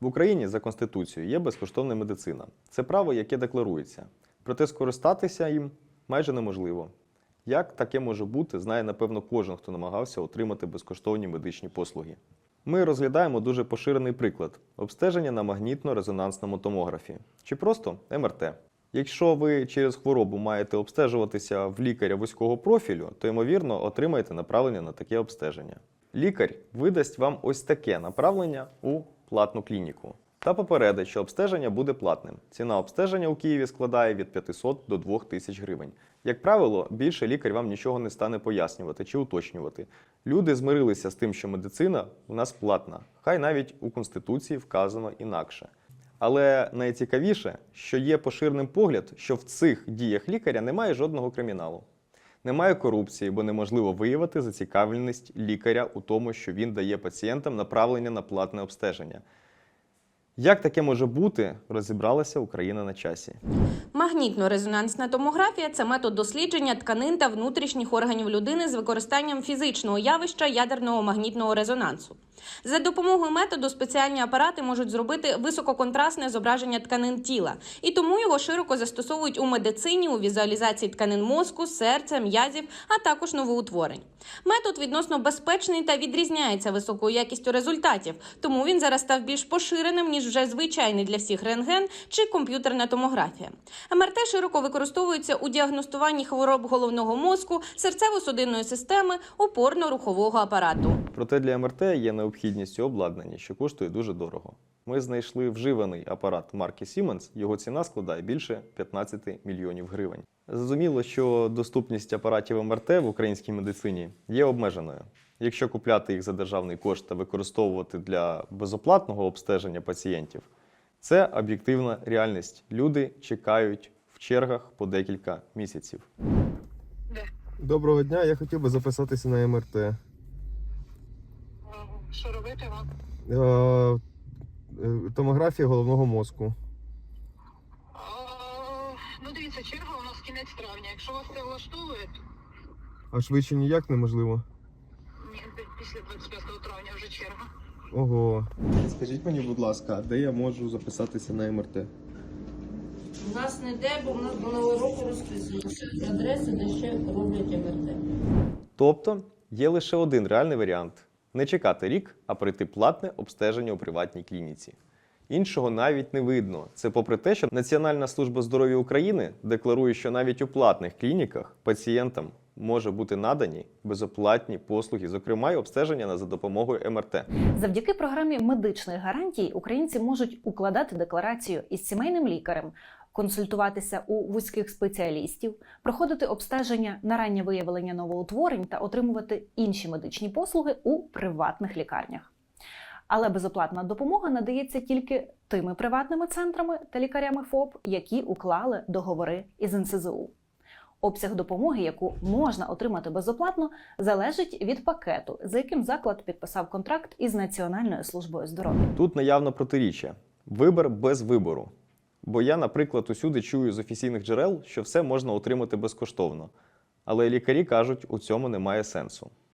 В Україні за Конституцією є безкоштовна медицина. Це право, яке декларується. Проте скористатися їм майже неможливо. Як таке може бути, знає напевно кожен, хто намагався отримати безкоштовні медичні послуги. Ми розглядаємо дуже поширений приклад обстеження на магнітно-резонансному томографі чи просто МРТ. Якщо ви через хворобу маєте обстежуватися в лікаря вузького профілю, то ймовірно отримаєте направлення на таке обстеження. Лікар видасть вам ось таке направлення у платну клініку та попередить, що обстеження буде платним. Ціна обстеження у Києві складає від 500 до 2000 гривень. Як правило, більше лікар вам нічого не стане пояснювати чи уточнювати. Люди змирилися з тим, що медицина у нас платна, хай навіть у Конституції вказано інакше. Але найцікавіше, що є поширеним погляд, що в цих діях лікаря немає жодного криміналу. Немає корупції, бо неможливо виявити зацікавленість лікаря у тому, що він дає пацієнтам направлення на платне обстеження. Як таке може бути, розібралася Україна на часі. Магнітно-резонансна томографія це метод дослідження тканин та внутрішніх органів людини з використанням фізичного явища ядерного магнітного резонансу. За допомогою методу спеціальні апарати можуть зробити висококонтрастне зображення тканин тіла, і тому його широко застосовують у медицині, у візуалізації тканин мозку, серця, м'язів, а також новоутворень. Метод відносно безпечний та відрізняється високою якістю результатів, тому він зараз став більш поширеним ніж вже звичайний для всіх рентген чи комп'ютерна томографія. МРТ широко використовується у діагностуванні хвороб головного мозку, серцево-судинної системи, опорно-рухового апарату. Проте для МРТ є необхідність у обладнанні, що коштує дуже дорого. Ми знайшли вживаний апарат марки Siemens, його ціна складає більше 15 мільйонів гривень. Зрозуміло, що доступність апаратів МРТ в українській медицині є обмеженою. Якщо купляти їх за державний кошт та використовувати для безоплатного обстеження пацієнтів, це об'єктивна реальність. Люди чекають в чергах по декілька місяців. Доброго дня, я хотів би записатися на МРТ. Е, Що робити вам? е, Томографія головного мозку. А, ну дивіться, черга у нас кінець травня. Якщо вас це влаштовує, то А швидше ніяк неможливо. ні, після 25 травня вже черга. Ого. Скажіть мені, будь ласка, де я можу записатися на МРТ? У нас не де, бо в нас до нового року розписується адреси, де ще роблять МРТ. Тобто є лише один реальний варіант: не чекати рік, а пройти платне обстеження у приватній клініці. Іншого навіть не видно. Це попри те, що Національна служба здоров'я України декларує, що навіть у платних клініках пацієнтам може бути надані безоплатні послуги, зокрема й обстеження за допомогою МРТ. Завдяки програмі медичних гарантій українці можуть укладати декларацію із сімейним лікарем, консультуватися у вузьких спеціалістів, проходити обстеження на раннє виявлення новоутворень та отримувати інші медичні послуги у приватних лікарнях. Але безоплатна допомога надається тільки тими приватними центрами та лікарями ФОП, які уклали договори із НСЗУ. Обсяг допомоги, яку можна отримати безоплатно, залежить від пакету, за яким заклад підписав контракт із Національною службою здоров'я. Тут наявно протиріччя. Вибір без вибору. Бо я, наприклад, усюди чую з офіційних джерел, що все можна отримати безкоштовно. Але лікарі кажуть, у цьому немає сенсу.